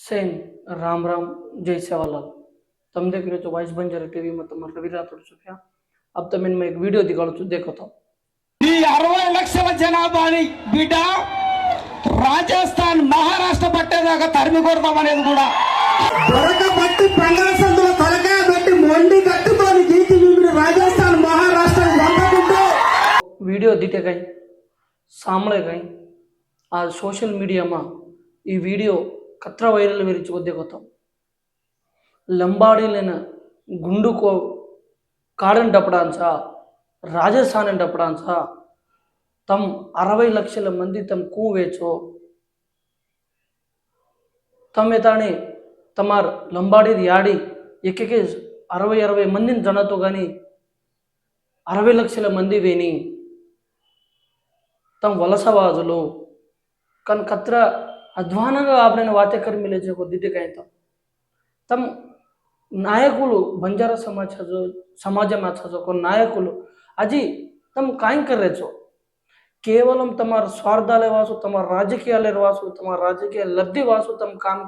सेन राम राम जय सेवालाल તમે દેખ રહ્યો છો વાઇસ બંજારા ટીવીમાં તમારું રવિ રાઠોડ છું ત્યાં अब તમે मैं एक वीडियो दिखाऊं છું देखो तो ఈ అరవై లక్షల జనాభాని బిడ్డ రాజస్థాన్ మహారాష్ట్ర పట్టేదాకా తరిమి కొడతాం అనేది కూడా దొరక బట్టి పంగల సందుల తలకాయ బట్టి మొండి కట్టుకొని గీతి మిమిడి రాజస్థాన్ మహారాష్ట్ర పంపకుంటూ વિડીયો દીટે ગઈ સાંભળે ગઈ આ સોશિયલ મીડિયામાં ఈ వీడియో కత్ర వైరలు విరిచి కొద్ది కొత్తం. లంబాడీలైన గుండుకో కాడంటప్పడాన్సా రాజస్థాన్ అంటప్పడాన్సా తమ్ అరవై లక్షల మంది తమ్ కూవేచో తమ్ ఎతాని తమార్ లంబాడీది ఆడి ఎక్కకే అరవై అరవై మందిని జనతో కానీ అరవై లక్షల మంది వేని తమ వలసవాదులు కానీ కత్ర అధ్వానంగా ಆಭರಣ ವಾತೆಕರ್ ಮೇಲೆ ದಿದ್ದೆ ಕಾಯ್ತಾವ తమ నాయకులు బంజారా సమాజ సమాజం కొన్ని నాయకులు అది తమ కాంకర్రేచు కేవలం తమ స్వార్థాలే వాసు తమ రాజకీయాలే వాసు తమ రాజకీయ లబ్ధి వాసు తమ కామ్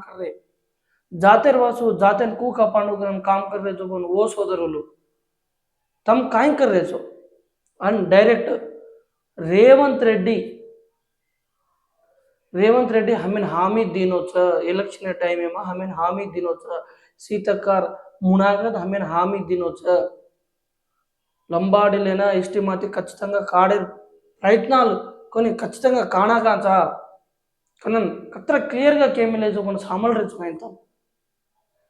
జాతర్ వాసు జాతన్ కూక పండుగ కామ్ కర్రే చూపని ఓ సోదరులు. తమ కాంకర్రేచు అండ్ డైరెక్ట్ రేవంత్ రెడ్డి రేవంత్ రెడ్డి హమీన్ హామీ దీనోత్సవ ఎలక్షన్ టైం ఏమో హమీన్ హామీ దీనోత్సవ సీతకార్ మునాగద్ హమీన్ హామీ దీనోత్సవ లంబాడీలైనా ఎస్టీ మాతి ఖచ్చితంగా కాడే ప్రయత్నాలు కొన్ని ఖచ్చితంగా కాణాకాంచ కానీ అత్ర క్లియర్గా కేమిలేజు కొన్ని సామలరించు అయింతాం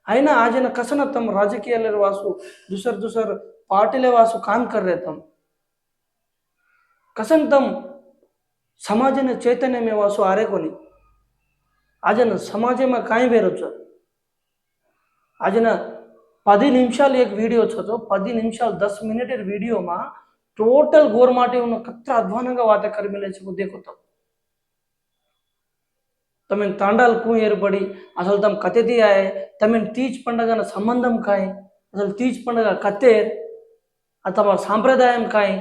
అయినా ఆజిన కసన తమ రాజకీయాల వాసు దుసర్ దుసర్ పార్టీల వాసు కాన్ కర్రేతాం కసన్ తమ సమాజన చైతన్యమే వాసు ఆరే కొని આજન સમાજમાં કાંઈ વેરો છે આજના પદી નિમિષાલ એક વિડીયો છે તો પદી નિમિષાલ દસ મિનિટ વિડીયોમાં టోటల్ గోరమాటి ఉన్న కత్ర అధ్వానంగా వాత కరిమిలేసి దేకొత్తాం తమ తాండాలకు ఏర్పడి అసలు తమ కథెది ఆయే తమ తీజ్ పండగన సంబంధం కాయ్ అసలు తీజ్ పండగ కత్తేర్ అది తమ సాంప్రదాయం కాయ్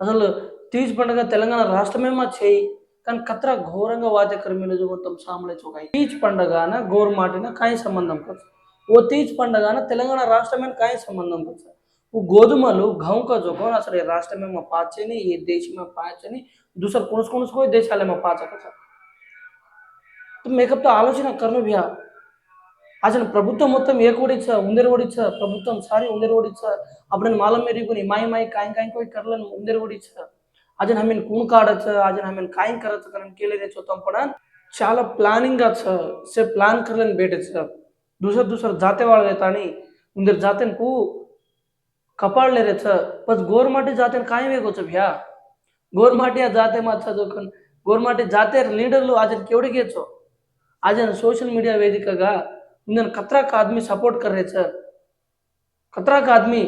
అసలు తీజ్ పండుగ తెలంగాణ రాష్ట్రమే మా చేయి. కానీ కత్ర ఘోరంగా వాద్యకర్మీలు మొత్తం సాములే చూకాయి. తీజ్ పండుగ పండగన గోరు మాటిన కాయ సంబంధం కాదు ఓ తీజ్ పండుగ పండగన తెలంగాణ రాష్ట్రమైన కాయ సంబంధం కాదు ఓ గోధుమలు घऊँ జోకం అసలు ఈ రాష్ట్రమే మా పాచని ఈ దేశమే పాచని में కొనుసు కొనుసుకో दूसरा कौन कौन को देश वाले ఆలోచన కర్ను భ్యా అసలు ప్రభుత్వం మొత్తం ఏ కూడిచ్చా ఉందరు కూడిచ్చా ప్రభుత్వం సారీ ఉందరు కూడిచ్చా అప్పుడు మాలం మెరుగుని మాయ మాయ కాయం కాయం కోయి కర్లను ఉందరు కూడిచ్చా అజన్ హమెన్ కూన్ కాడచ్చ అజన్ హమెన్ కాయం करत कारण केले रे चोतम पण చాలా ప్లానింగ్ గా से प्लान करलन बेटे दुसर दुसर जाते वाळ आणि उंदर जाते कू कपाळले रे छ बस गोरमाटी जाते काय वेगो छ भ्या गोरमाटी जाते मा छ जोखन गोरमाटी जाते లీడర్లు आज केवढे घेचो आज सोशल मीडिया वेदिकगा उंदर कतरा का आदमी सपोर्ट कर रहे छ कतरा का आदमी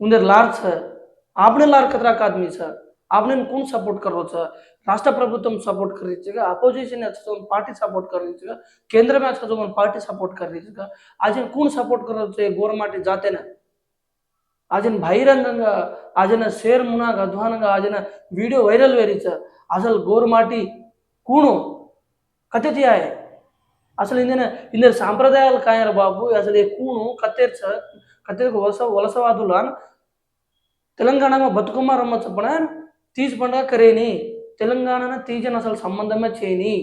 उंदर लार छ आपने लार कतरा का आदमी छ आपने कौन सपोर्ट कर रहो छ राष्ट्र प्रभुत्व सपोर्ट कर रही है अपोजिशन अच्छा जो पार्टी सपोर्ट कर रही है केंद्र में अच्छा जो पार्टी सपोर्ट कर रही है आज कौन सपोर्ट कर रहे थे गोरमाटी जाते ना ఆజన బహిరంగంగా ఆజన షేర్ మునాగా అధ్వానంగా ఆజన వీడియో వైరల్ వేరిచ అసలు గోరుమాటి కూణు కథెతి ఆయే అసలు ఇందిన ఇందరు సాంప్రదాయాలు కాయరు బాబు అసలు ఈ కూణు కత్తెర్చ కత్తెరకు వలస వలసవాదులు అన్ తెలంగాణ బతుకమ్మ రమ్మ చెప్పన తీజ్ పండుగ కరేని తెలంగాణ తీజన్ అసలు సంబంధమే చేయని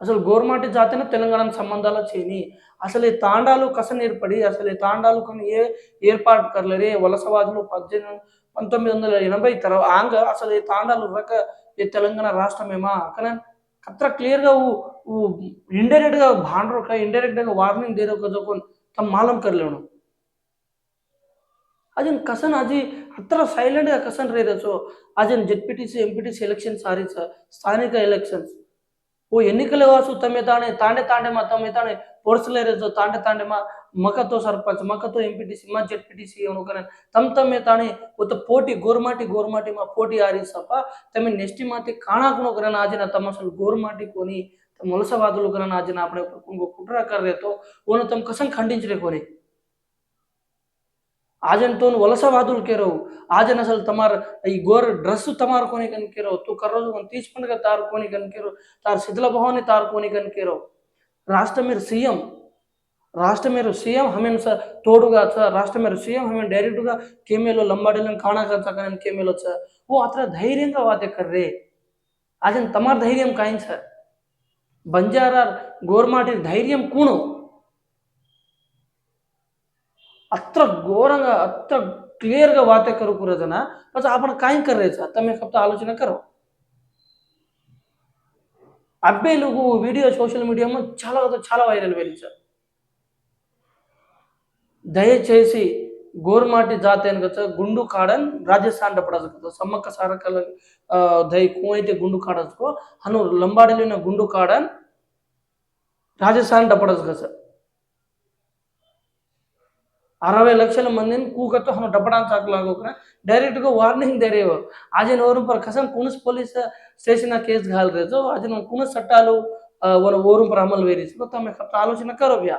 అసలు గోర్మాటి జాతిన తెలంగాణ సంబంధాలు చేయని అసలు ఈ తాండాలు కసన ఏర్పడి అసలు ఈ తాండాలు కొన్ని ఏ ఏర్పాటు కర్లరే వలసవాదులు పద్దెనిమిది పంతొమ్మిది వందల ఎనభై తర్వాత ఆంగ అసలు ఈ తాండాలు రక ఈ తెలంగాణ రాష్ట్రమేమా? కానీ అత్ర క్లియర్గా ఇండైరెక్ట్గా భాండ్రోక ఇండైరెక్ట్గా వార్నింగ్ దేరొక జోకొని తమ మాలం కర్లేను అజన్ కసన్ అది అత్ర సైలెంట్గా కసన్ రేదచ్చు అజన్ ZPTC MPTC elections sorry sir స్థానిక ఎలక్షన్స్ ఓ ఎన్నికలు కాసు తమ్మె తానే తాండే తాండే మా తమ్మె తానే పొడసలేరేదో తాండే తాండే మా మకతో సర్పంచ్ మకతో ఎంపీటీసీ మా జెడ్పీటీసీ అనుకునే తమ్ తమ్మె తానే ఒక పోటీ గోర్మాటి గోర్మాటి మా పోటీ ఆరిసప్ప తమ్మె నెక్స్ట్ మాతి కాణాకునొకరని ఆజిన తమ అసలు గోర్మాటి కొని మొలసవాదులు కన్నా ఆజిన అప్పుడే కుట్ర కర్రేతో ఓను తమ కసం ఖండించలే కొని આજન તો વલસા વાદુલ કેરો આજન અસલ તમાર એ ગોર ડ્રસ તમાર કોની કન કેરો તું કરો છું તીજ પણ તાર કોની કન કેરો તાર શીતલા ભવાની તાર કોની કન કેરો రాష్ట్ర మీరు సీఎం రాష్ట్ర మీరు సీఎం హమేన్ సార్ తోడుగా సార్ రాష్ట్ర మీరు సీఎం హమేన్ డైరెక్ట్గా కేమేలో లంబాడీలను కాణాకని కేమేలో సార్ ఓ అతను ధైర్యంగా వాతే కర్రే. అది తమారు ధైర్యం కాయం సార్ బంజారా గోర్మాటి ధైర్యం కూణం అత్ర ఘోరంగా అత్ర క్లియర్గా వాతే కరు కురదన बस आपण काय करायचं आता मी ఆలోచన आलोचना అబ్బే నువ్వు వీడియో సోషల్ మీడియాలో చాలా చాలా వైరల్ వెళ్ళించారు దయచేసి గోర్మాటి జాతి అని కదా గుండు కాడన్ రాజస్థాన్ పడదు సమ్మక్క సారకల దయ కు అయితే గుండు కాడచ్చుకో అను లంబాడిలో గుండు కాడన్ రాజస్థాన్ డప్పడదు కదా సార్. అరవై లక్షల మందిని ಕೂಗತ್ತು ಅವನು ಡಬ್ಬಡಾಂತ ಹಾಕ್ಲಾಗೋಕ್ರೆ డైరెక్ట్గా వార్నింగ్ ದೇರೇವು ಆಜಿನವರು ಪರ ಕಸಂ ಕುಣಸ್ ಪೊಲೀಸ್ ಸ್ಟೇಷನ್ ಕೇಸ್ ಘಾಲ್ ರೇಜು ಆಜಿನ ಕುಣಸ್ ಸಟ್ಟಾಲು ಒನ ಓರು ಪರ ಅಮಲ್ ವೇರಿಸಲು ತಮ್ಮ ಆಲೋಚನೆ ಕರೋ ಯಾ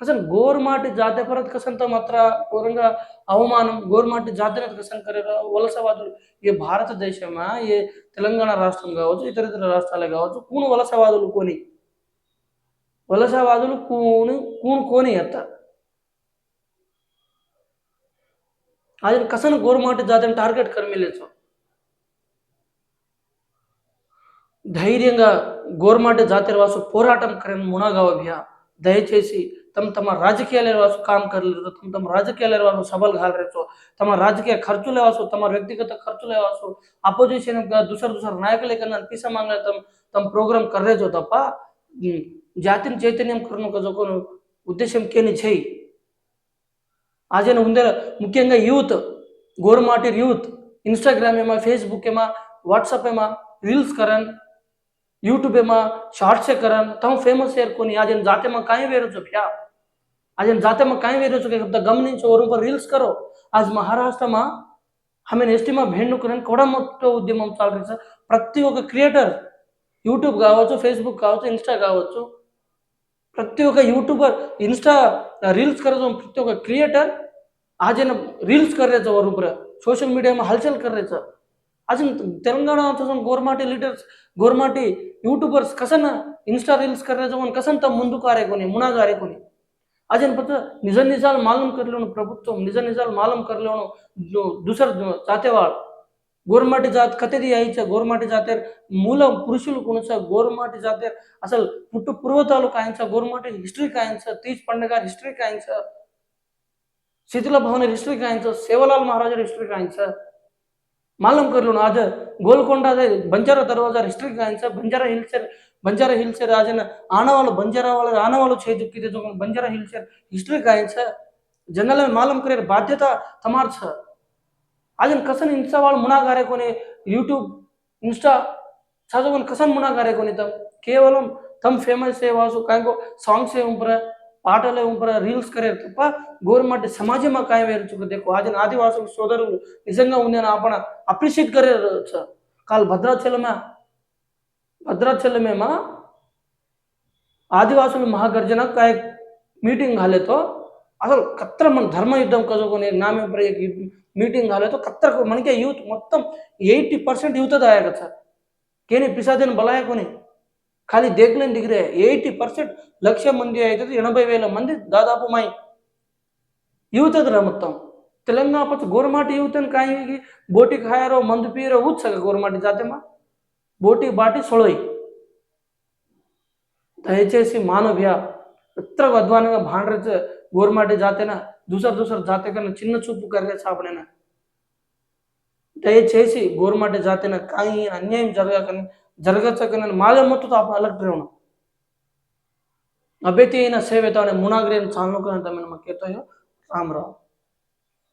కసం గోరుమాటి జాతీయ పరత కసంతో మాత్ర ఘోరంగా అవమానం. గోరుమాటి జాతిని కసం కరే వలసవాదులు. ఏ భారతదేశమా ఏ తెలంగాణ రాష్ట్రం కావచ్చు ఇతర ఇతర రాష్ట్రాలే కావచ్చు కూను వలసవాదులు కొని. వలసవాదులు కూను కూను కోని ఎత్తారు ಅದನ್ನು ಕಸನ ಗೋರು ಮಾಡಿ ಜಾತನ టార్గెట్ కర్మీ లేచు ధైర్యంగా గోర్మాట జాతర వాసు పోరాటం కరెన్ మునగవభ్య దయచేసి తమ తమ రాజకీయాల వాసు కాం కర్లేదు తమ తమ రాజకీయాల వాసు సభలు గాలరేచు తమ రాజకీయ ఖర్చుల వాసు తమ వ్యక్తిగత ఖర్చుల వాసు అపోజిషన్ దుసర దుసర నాయకులే కన్నా పీస మాంగ తమ తమ ప్రోగ్రామ్ కర్రేజో తప్ప జాతిని చైతన్యం కరను ఉద్దేశం కేని చేయి आज उ मुख्य यूथ, गोरमाटीर यूथ इंस्टाग्राम में फेसबुक में वाट्सअप में रील्स करन यूट्यूब में शॉर्ट्स करन तुम फ़ेमस यार कोनी, आजन जाते में कहीं वेरो चो क्या आजन जाते में कहीं वेरो चो के गम नहीं चोरों पर रील्स करो। आज महाराष्ट्र में हमें एस्टी में भेंडो करन, कोड़ा मोटो उद्यम चल रही है प्रत्येक क्रिएटर यूट्यूब कावचु फेसबुक कावचु इंस्टा कावचु ప్రతి ఒక్క యూట్యూబర్ ఇన్స్టా రీल्स कर रहे हो प्रत्येक क्रिएटर आज ना रील्स कर रहे और ऊपर सोशल मीडिया में हलचल कर रहे आज तेलंगाणा गोरमाटी लीडर्स गोरमाटी यूट्यूबर्स कसन इन्स्टा रील्स कर रहे कसन तब ముందు కారేకొని మునా కారేకొని అజన్ పత నిజ నిజాలు మాలం కర్లేను ప్రభుత్వం నిజ నిజాలు మాలం కర్లేను దూసర్ చాతేవాడు గోర్మాటి జాతి కథది యాయిచ గోర్మాటి జాతేర్ మూల పురుషులు కొనస గోర్మాటి జాతేర్ అసలు పుట్టు పూర్వతాలు కాయించ గోర్మాటి హిస్టరీ కాయించ తీజ్ పండుగ హిస్టరీ కాయించ శిథిల భవన हिस्ट्री कायचं सेवालाल महाराज हिस्ट्री कायचं मालूम करलो आज गोलकोंडा बंजारा दरवाजा हिस्ट्री कायचं बंजारा हिल्सर बंजारा हिल्सर आज आनावाल बंजारा वाला आनावाल छे दुखी जो बंजारा हिल्सर हिस्ट्री कायचं जनाला मालूम करे अजन कसन इंस्टा वाल मुनागार यूट्यूब इंस्टा चाहिए कसन मुनागार केवल तम फ़ेमस कहीं सांग्स उम्रा पाटल उम्रा रील्स करे तप गोरमेंट समाज में खाए वे चुके अजन आदिवास सोदर निज्ञा उपण अप्रिशिट करे काल भद्राचल भद्राचल आदिवास महागर्जन मीटिंग हाले तो असल खतर मन धर्म युद्ध कजोको नाम మీటింగ్ కాలేదు. तो మనకే యూత్ మొత్తం 80% యూత్ తయారు సార్. కేని పిసాదిన బలాయకుని ఖాళీ దేగ్లన్ డిగ్రీ. ఎయిటీ పర్సెంట్ లక్ష మంది అవుతుంది ఎనభై వేల మంది దాదాపు మై యూత్ యువతదిరా మొత్తం. తెలంగాణ పచ్చ గోరమాటి యూత్ అని కాయి బోటికి హాయారో మందు పీరో ఊత్సగ గోరమాటి జాతమా? బోటి బాటి సొలోయి. దయచేసి మానవ్య ఎత్ర అధ్వానంగా భాండ్ర భాండ్రచ గోరమాటి జాతేన దూసర దూసర జాతే కన్నా చిన్న చూపు కర్రే సాపడేనా దయచేసి గోరమాటి జాతేన కాయి అన్యాయం జరగకని జరగచ్చకని మాలే మొత్తం आपण अलग ठेवणं अभ्यती येईन सेवेत आणि मुनाग्रेन चालू करण्यात आम्ही मग येतोय रामराव